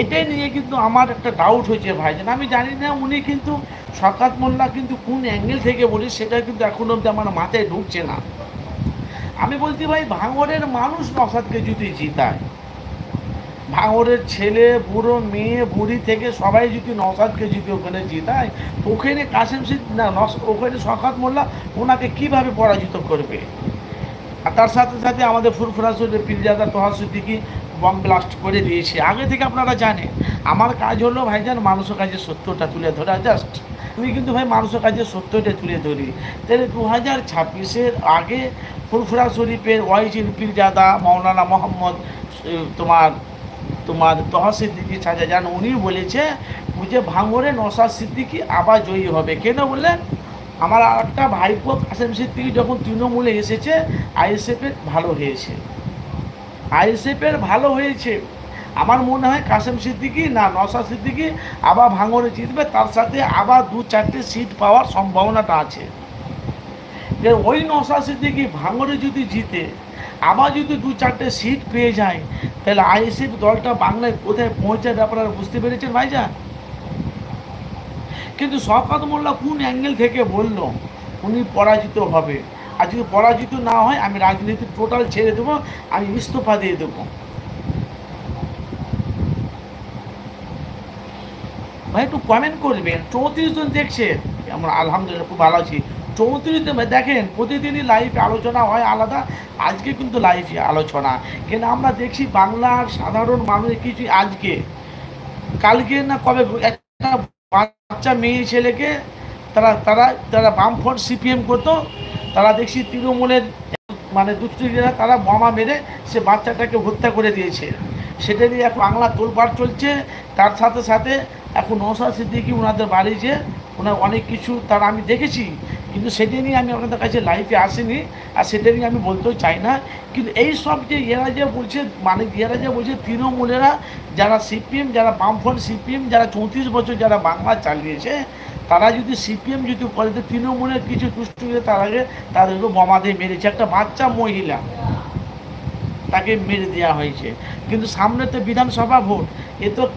এটাই নিয়ে কিন্তু আমার একটা ডাউট হয়েছে ভাইজান আমি জানি না উনি কিন্তু শকাত মোল্লা কিন্তু কোন অ্যাঙ্গেল থেকে বলি, সেটা কিন্তু এখন অব্দি আমার মাথায় ঢুকছে না। আমি বলছি ভাই ভাঙরের মানুষ নসাদকে যদি জিতায় ভাঙরের ছেলে, বুড়ো, মেয়ে, বুড়ি থেকে সবাই যদি নসাদকে যদি ওখানে জিতায় ওখানে কাসেম সিদ না ওখানে শখাত মোল্লা ওনাকে কীভাবে পরাজিত করবে? আর তার সাথে সাথে আমাদের ফুরফুরাসুর পীরজাদা তোহা সিদ্দিকি বম ব্লাস্ট করে দিয়েছে। আগে থেকে আপনারা জানেন, আমার কাজ হলো ভাইজান মানুষের কাছে সত্যটা তুলে ধরা জাস্ট আমি কিন্তু ভাই মানুষের কাছে সত্যটা তুলে ধরি। তাহলে দু হাজার ছাব্বিশের আগে ফুরফুরা শরীফের ওয়াইজিন পীরজাদা মৌলানা মোহাম্মদ তোমার তোমার তহা সিদ্দিকি চাচা যান উনি বলেছে যে ভাঙরে নসাদ সিদ্দিকি আবার জয়ী হবে। কেন বললেন? আমার একটা ভাইপো কাসেম সিদ্দিকি যখন তৃণমূলে এসেছে আইএসএফের ভালো হয়েছে। আইএসএফের ভালো হয়েছে। আমার মনে হয় কাসেম সিদ্দিকি না নসাদ সিদ্দিকি আবার ভাঙরে জিতবে, তার সাথে আবার দু চারটে সিট পাওয়ার সম্ভাবনাটা আছে। যে ওই নসাদ সিদ্দিকি ভাঙরে যদি জিতে, আবার যদি দু চারটে সিট পেয়ে যায়, তাহলে আইএসএফ দলটা বাংলায় কোথায় পৌঁছাবে আপনারা বুঝতে পেরেছেন ভাইজান? কিন্তু শওকত মোল্লা কোন অ্যাঙ্গেল থেকে বলল? উনি পরাজিত হবে। যদি পরাজিত না হয়, আমি রাজনীতি টোটাল ছেড়ে দেবো, আমি ইস্তফা দিয়ে দেবো। ভাই, একটু কমেন্ট করবেন। চৌত্রিশ জন দেখছেন আমরা আলহামদুলিল্লাহ খুব ভালো আছি। চৌত্রিশ জন দেখেন, প্রতিদিনই লাইভ আলোচনা হয় আলাদা, আজকে কিন্তু লাইভে আলোচনা। কিন্তু আমরা দেখছি বাংলার সাধারণ মানুষ কিছু আজকে। কালকে না কবে? একটা বাচ্চা, মেয়ে, ছেলেকে তারা তারা তারা বামফ্রন্ট সিপিএম করতো তারা দেখছি তৃণমূলের মানে দুষ্কৃতীরা তারা বোমা মেরে সে বাচ্চাটাকে হত্যা করে দিয়েছে। সেটা নিয়ে এখন বাংলা তোলপাড় চলছে। তার সাথে সাথে এখন নৌসাদ সিদ্দিকি ওনাদের বাড়ি যে ওনার অনেক কিছু তারা আমি দেখেছি। কিন্তু সেটা নিয়ে আমি আপনাদের কাছে লাইফে আসিনি আর সেটা নিয়ে আমি বলতেও চাই না। কিন্তু এই সব যে এরা যে বলছে মানে এরা যে বলছে, তৃণমূলেরা যারা সিপিএম, যারা বামফ্রন্ট সিপিএম, যারা চৌত্রিশ বছর যারা বাংলা চালিয়েছে তারা যদি সিপিএম, যদি করে তো তৃণমূলের কিছু দুষ্টু তার আগে তাদেরকে বোমা দিয়ে মেরেছে। একটা বাচ্চা মহিলা তাকে মেরে দেওয়া হয়েছে। কিন্তু সামনে তো বিধানসভা ভোট। এ তো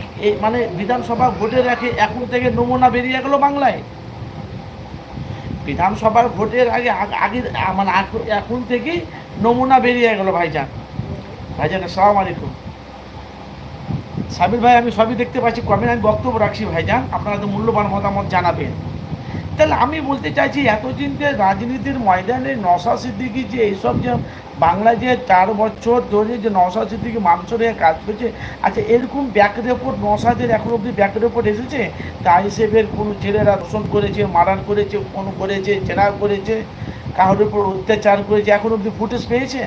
মানে বিধানসভা ভোটে রাখে এখন থেকে নমুনা বেরিয়ে গেল বাংলায়। বিধানসভার ভোটের আগে আগ- আগে মানে এখন থেকেই নমুনা বেরিয়ে গেল ভাইজান। ভাইজান, আসসালামু আলাইকুম। সাবির ভাই, আমি সবই দেখতে পাচ্ছি। কমেন্ট আমি বক্তব্য রাখছি ভাইজান। আপনারা তো মূল্যবান মতামত জানাবেন। তাহলে আমি বলতে চাইছি, এতদিন যে রাজনীতির ময়দানে নশা সিদ্দিকি যে এইসব যে বাংলায় যে চার বছর ধরে যে নশা সিদ্দিকি মানুষের হয়ে কাজ করছে আচ্ছা এরকম ব্যাক রিপোর্ট নশাদের এখন অবধি ব্যাক রিপোর্ট এসেছে? তা হিসেবের কোনো ছেলেরা দোষণ করেছে মারান করেছে কোনো করেছে চেনা করেছে, কারোর উপর অত্যাচার করেছে, এখন অবধি ফুটেজ পেয়েছে?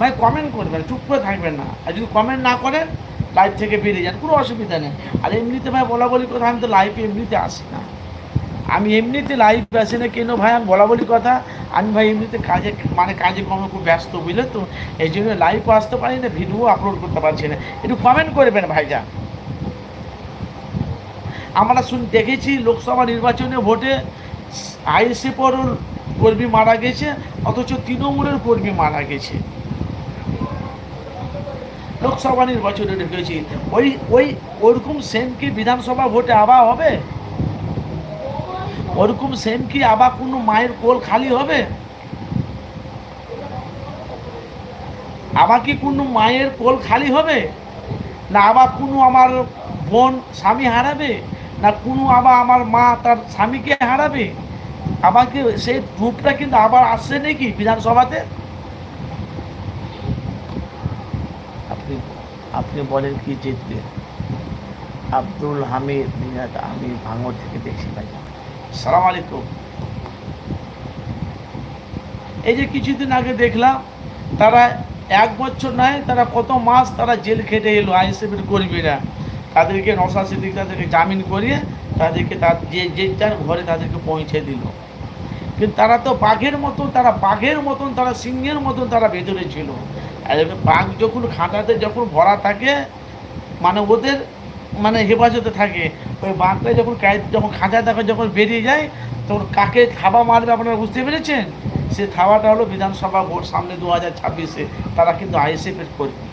ভাই কমেন্ট করবেন চুপ করে থাকবেন না। আর যদি কমেন্ট না করেন লাইভ থেকে বেরিয়ে যান, কোনো অসুবিধা নেই। আর এমনিতে ভাই, বলা বলি কথা, আমি তো লাইভে এমনিতে আসি না। আমি এমনিতে লাইভ আসি না কেন ভাই, আমি বলা বলি কথা, আমি ভাই এমনিতে কাজে মানে কাজে কর্মে খুব ব্যস্ত, বুঝলে তো? এই জন্য লাইভও আসতে পারি না ভিডিও আপলোড করতে পারছি না। একটু কমেন্ট করবেন ভাইজা আমরা শুন, দেখেছি লোকসভা নির্বাচনে ভোটে আইএসএফেরও কর্মী মারা গেছে, অথচ তৃণমূলের কর্মী মারা গেছে। লোকসভা নির্বাচনে ঢুকেছি। ওই ওই, ওরকম সেম কি বিধানসভা ভোটে আবার হবে? ওরকম সেম কি আবার কোনো মায়ের কোল খালি হবে? আবার কি কোনো মায়ের কোল খালি হবে? না আবার কোনো আমার বোন স্বামী হারাবে? না কোনো আবার আমার মা তার স্বামীকে হারাবে? আবার কি সেই রূপটা কিন্তু আবার আসছে নাকি বিধানসভাতে? আপনি আপনি বলেন কি জিতবে? আব্দুল হামিদ আমি ভাঙর থেকে দেখছি ভাই। সালাম আলাইকুম। এই যে কিছুদিন আগে দেখলাম, তারা এক বছর নয়, তারা কত মাস তারা জেল খেটে এলো আইএসএফের কর্মীরা। তাদেরকে নশা সিদ্দিক তাদেরকে জামিন করিয়ে তাদেরকে তার যে যে যার ঘরে তাদেরকে পৌঁছে দিল। কিন্তু তারা তো বাঘের মতন, তারা বাঘের মতন, তারা সিংহের মতন তারা ভেতরে ছিল। বাঘ যখন খাঁচাতে যখন ভরা থাকে মানে ওদের মানে হেফাজতে থাকে, ওই বাঘটা যখন যখন খাঁচা থাকে, যখন বেরিয়ে যায়, তখন কাকে থাবা মারবে আপনারা বুঝতে পেরেছেন? সে থাবাটা হলো বিধানসভা ভোট সামনে দু হাজার ছাব্বিশে, তারা কিন্তু আইএসএফের কর্মী।